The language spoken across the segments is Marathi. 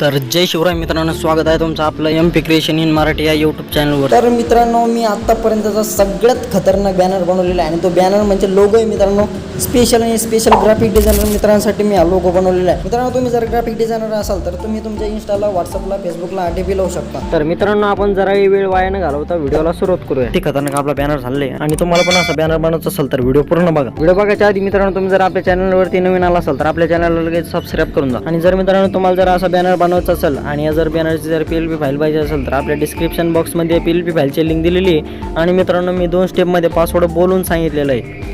तर जय शिवराय मित्रांनो स्वागत आहे तुमचं आपलं M P creation in Marathi या यूट्यूब चॅनलवर तर मित्रांनो मी आत्तापर्यंतचा सगळ्यात खतरनाक बॅनर बनवलेला आहे आणि तो बॅनर म्हणजे लोगो आहे मित्रांनो. स्पेशल आणि स्पेशल ग्राफिक डिझायनर मित्रांसाठी मी हा लोगो बनवलेला आहे. मित्रांनो तुम्ही जर ग्राफिक डिझायनर असाल तर तुम्ही तुमच्या इन्स्टाला व्हॉट्सअपला फेसबुकला आर टी पी लावू शकता. तर मित्रांनो आपण जरा वेळ वाया न घालवता व्हिडिओला सुरुवात करूया. ते खतरनाक आपला बॅनर झाले आणि तुम्हाला पण असं बॅनर बनवायचं असेल तर व्हिडिओ पूर्ण बघा. व्हिडिओ बघायच्या आधी मित्रांनो तुम्ही जर आपल्या चॅनलवरती नवीन आला असाल तर आपल्या चॅनलला लगेच सबस्क्राईब करून जा. आणि जर मित्रांनो तुम्हाला जर असा बॅनर बनवायचं असेल आणि या जर बॅनरची जर पी एल पी फाईल पाहिजे असेल तर आपल्या डिस्क्रिप्शन बॉक्समध्ये पी एल पी फाईलची लिंक दिलेली आहे. आणि मित्रांनो मी दोन स्टेपमध्ये पासवर्ड बोलून सांगितलेलं आहे.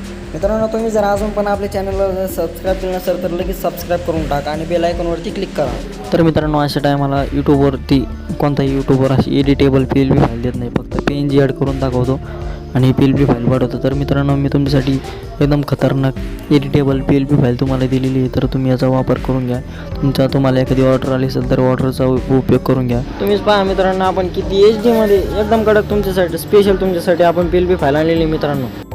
मित्रांनो तुम्ही जर अजून पण आपल्या चॅनलला सबस्क्राईब केलं नसेल तर लगेच सबस्क्राईब करून टाका आणि बेल आयकॉनवरती क्लिक करा. तर मित्रांनो अशा टायमाला यूट्यूबवरती कोणताही यूट्यूबर अशी editable P L B file देत नाही. फक्त पी एन जी ॲड करून दाखवतो आणि पी एल बी फाईल पाठवतो तर मित्रांनो मी तुमच्यासाठी एकदम खतरनाक editable P L B file तुम्हाला दिलेली आहे. तर तुम्ही याचा वापर करून घ्या. तुमचा तुम्हाला एखादी ऑर्डर आली असेल तर ऑर्डरचा उपयोग करून घ्या. तुम्हीच पहा मित्रांनो आपण किती एच डीमध्ये एकदम कडक तुमच्यासाठी स्पेशल तुमच्यासाठी आपण पी एल बी फाईल आणलेली आहे मित्रांनो.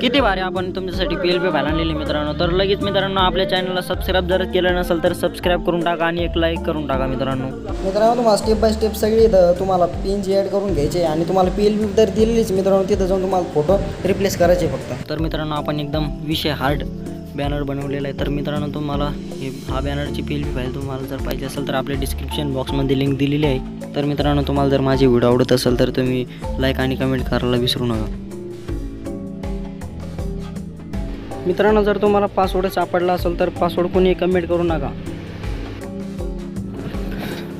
किती भारी आपण तुमच्यासाठी पी एल पी फाईल आणलेली मित्रांनो. तर लगेच मित्रांनो आपल्या चॅनलला सबस्क्राईब जर केलं नसेल तर सबस्क्राईब करून टाका आणि एक लाईक करून टाका मित्रांनो. मित्रांनो तुम्हाला स्टेप बाय स्टेप सगळी इथं तुम्हाला पिन जी ॲड करून घ्यायचे आणि तुम्हाला पी एल बी तर दिलेलीच मित्रांनो तिथं जाऊन तुम्हाला फोटो रिप्लेस करायचे फक्त. तर मित्रांनो आपण एकदम विषय हार्ड बॅनर बनवलेला आहे. तर मित्रांनो तुम्हाला हे हा बॅनरची पी एल पी फाईल तुम्हाला जर पाहिजे असेल तर आपल्या डिस्क्रिप्शन बॉक्समध्ये लिंक दिलेली आहे. तर मित्रांनो तुम्हाला जर माझी व्हिडिओ आवडत असेल तर तुम्ही लाईक आणि कमेंट करायला विसरू नका. मित्रांनो जर तुम्हाला पासवर्ड सापडला असेल तर पासवर्ड कोणी कमेंट करू नका.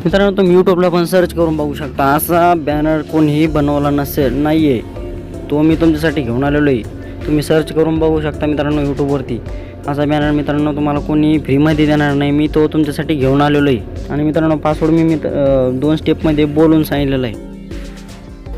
मित्रांनो तुम्ही यूट्यूबला पण सर्च करून बघू शकता. असा बॅनर कोणीही बनवला नसेल नाही आहे तो मी तुमच्यासाठी घेऊन आलेलो आहे तुम्ही सर्च करून बघू शकता मित्रांनो यूट्यूबवरती असा बॅनर मित्रांनो तुम्हाला कोणी फ्रीमध्ये देणार नाही. मी तो तुमच्यासाठी घेऊन आलेलो आहे आणि मित्रांनो पासवर्ड मी मित्र दोन स्टेपमध्ये बोलून सांगितलेला आहे.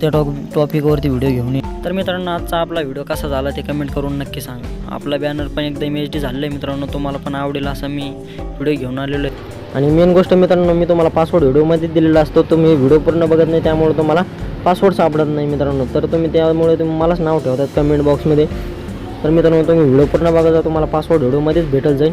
त्या टॉप टॉपिकवरती व्हिडिओ घेऊन ये. तर मित्रांनो आजचा आपला व्हिडिओ कसा झाला ते कमेंट करून नक्की सांगा. आपला बॅनर पण एकदम एच डी झालेलं आहे मित्रांनो तुम्हाला पण आवडेल असा मी व्हिडिओ घेऊन आलेलो आहे. आणि मेन गोष्ट मित्रांनो मी तुम्हाला पासवर्ड व्हिडिओमध्ये दिलेला असतो. तुम्ही व्हिडिओ पूर्ण बघत नाही त्यामुळे तुम्हाला पासवर्ड सापडत नाही मित्रांनो. तर तुम्ही त्यामुळे तुम्ही मलाच नाव ठेवतात कमेंट बॉक्समध्ये तर मित्रांनो तुम्ही व्हिडिओ पूर्ण बघा तुम्हाला पासवर्ड व्हिडिओमध्येच भेटत जाईल.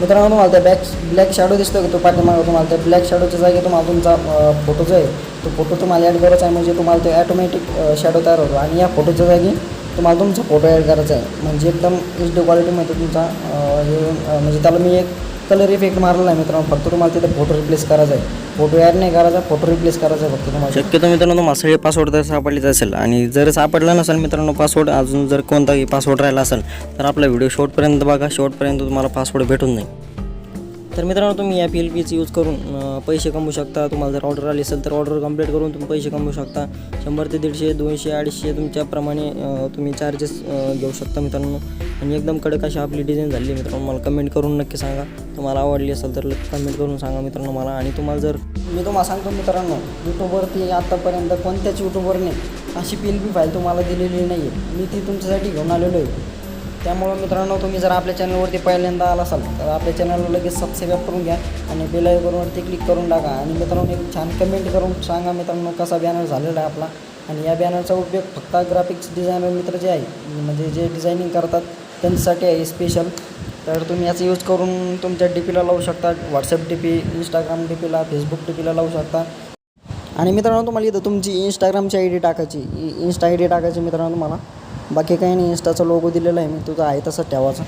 मित्रांनो तुम्हाला त्या बॅक ब्लॅक शॅडो दिसतो की तो पाठीमागं तुम्हाला त्या ब्लॅक शॅडोच्या जागी तुम्हाला तुमचा फोटो जो आहे तो फोटो तुम्हाला ॲड करायचा आहे. म्हणजे तुम्हाला ते ॲटोमॅटिक शॅडो तयार होतो. आणि या फोटोच्या जागी तुम्हाला तुमचा फोटो ॲड करायचा आहे. म्हणजे एकदम एच डी क्वालिटीमध्ये तुमचा हे म्हणजे त्याला मी एक कलर इफेक्ट मारलेला आहे मित्रांनो. फक्त तुम्हाला तिथे फोटो रिप्लेस करायचा आहे. फोटो ॲड नाही करायचा फोटो रिप्लेस करायचा आहे फक्त तुम्हाला. शक्यतो मित्रांनो तुम्हाला सगळे पासवर्ड जर सापडलेच असेल. आणि जर सापडला नसेल मित्रांनो पासवर्ड अजून जर कोणताही पासवर्ड राहिला असेल तर आपला व्हिडिओ शॉर्टपर्यंत बघा. शेवटपर्यंत तुम्हाला पासवर्ड भेटून जाईल. तर मित्रांनो तुम्ही या पी एल पीची यूज करून पैसे कमवू शकता. तुम्हाला जर ऑर्डर आली असेल तर ऑर्डर कंप्लीट करून तुम्ही पैसे कमवू शकता. शंभर ते दीडशे दोनशे अडीचशे तुमच्याप्रमाणे तुम्ही चार्जेस घेऊ शकता मित्रांनो. आणि एकदम कडक अशी आपली डिझाईन झाली मित्रांनो. मला कमेंट करून नक्की सांगा. तुम्हाला आवडली असेल तर कमेंट करून सांगा मित्रांनो मला. आणि तुम्हाला जर मी तुम्हाला सांगतो मित्रांनो यूट्यूबवरती आत्तापर्यंत कोणत्याच यूट्यूबवरने अशी पी एल पी फाईल तुम्हाला दिलेली नाही आहे मी ती तुमच्यासाठी घेऊन आलेलो आहे. त्यामुळं मित्रांनो तुम्ही जर आपल्या चॅनलवरती पहिल्यांदा आला असाल तर आपल्या चॅनलला लगेच सबस्क्राईब करून घ्या आणि बेल आयकॉनवरती क्लिक करून टाका. आणि मित्रांनो एक छान कमेंट करून सांगा मित्रांनो कसा बॅनर झालेला आहे आपला. आणि या बॅनरचा उपयोग फक्त ग्राफिक्स डिझायनर मित्र जे आहे म्हणजे जे डिझायनिंग करतात त्यांच्यासाठी आहे स्पेशल तर तुम्ही याचा यूज करून तुमच्या डी पीला लावू शकता. WhatsApp D P Instagram D पीला फेसबुक डी पीला लावू शकता. आणि मित्रांनो तुम्हाला इथं तुमची इंस्टाग्रामची आय डी टाकायची. इंस्टा आय डी टाकायची मित्रांनो तुम्हाला. बाकी काही नाही इंस्टाचा लोगो दिलेला आहे मी तुझा आहे तसं ठेवायचा.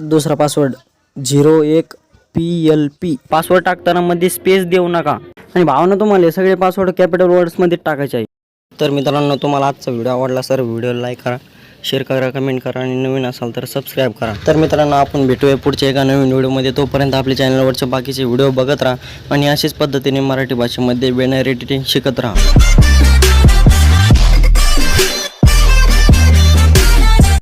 दुसरा पासवर्ड झिरो एक पी एल पी पासवर्ड टाकताना मध्ये स्पेस देऊ नका. आणि भावना तुम्हाला सगळे पासवर्ड कॅपिटल वर्ड्समध्ये टाकायचे आहे तर मित्रांनो तुम्हाला आजचा व्हिडिओ आवडला सर व्हिडिओ लाईक करा शेअर करा कमेंट करा आणि नवीन असाल तर सबस्क्राईब करा. तर मित्रांनो आपण भेटूया पुढच्या एका नवीन व्हिडिओमध्ये तोपर्यंत आपल्या चॅनलवरचे बाकीचे व्हिडिओ बघत राहा आणि अशाच पद्धतीने मराठी भाषेमध्ये बॅनर एडिटिंग शिकत राहा.